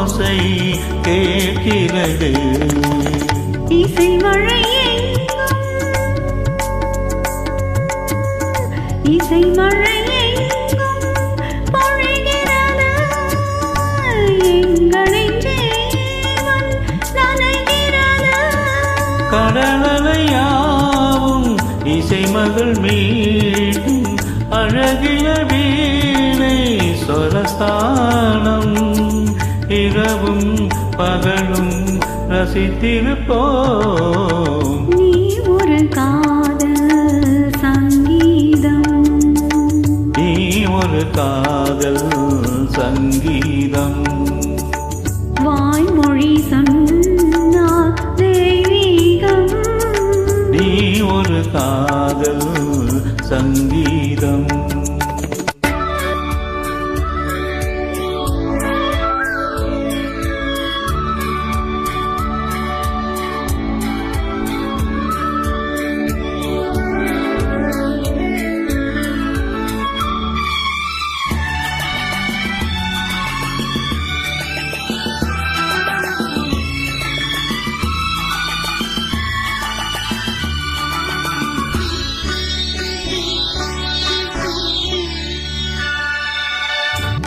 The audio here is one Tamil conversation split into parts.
ஓசை கேட்கிறது. இசை மழை இசை மழை கடலையாவும் இசை மகள் மீண்டும் அழகிய வீணை சொரஸ்தானம் பகலும் ரசித்திருப்போம். நீ ஒரு காதல் சங்கீதம். நீ ஒரு காதல் சங்கீதம். வாய்மொழி சொன்னால் தெய்வீகம். நீ ஒரு காதல் சங்கீதம்.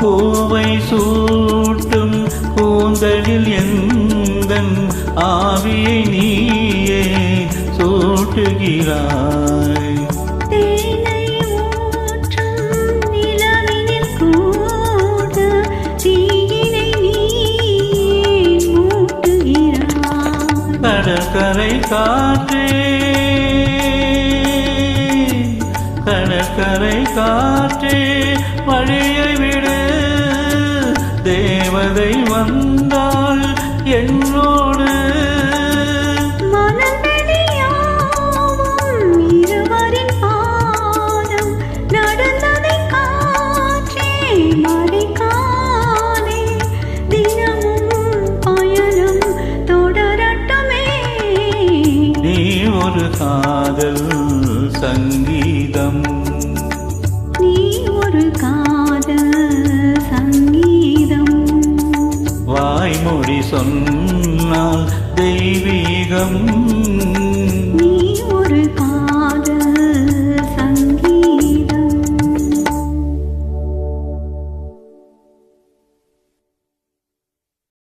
பூவை சூட்டும் கூந்தலில் எந்தன் ஆவியை நீயே சூட்டுகிறாய்? கடற்கரை காற்றே கடற்கரை காற்றே வழியை விடு தேவதை வந்தாள் என்னோடு ஒரு காதல் சங்கீதம். நீ ஒரு காதல் சொன்னால் தெய்வீகம்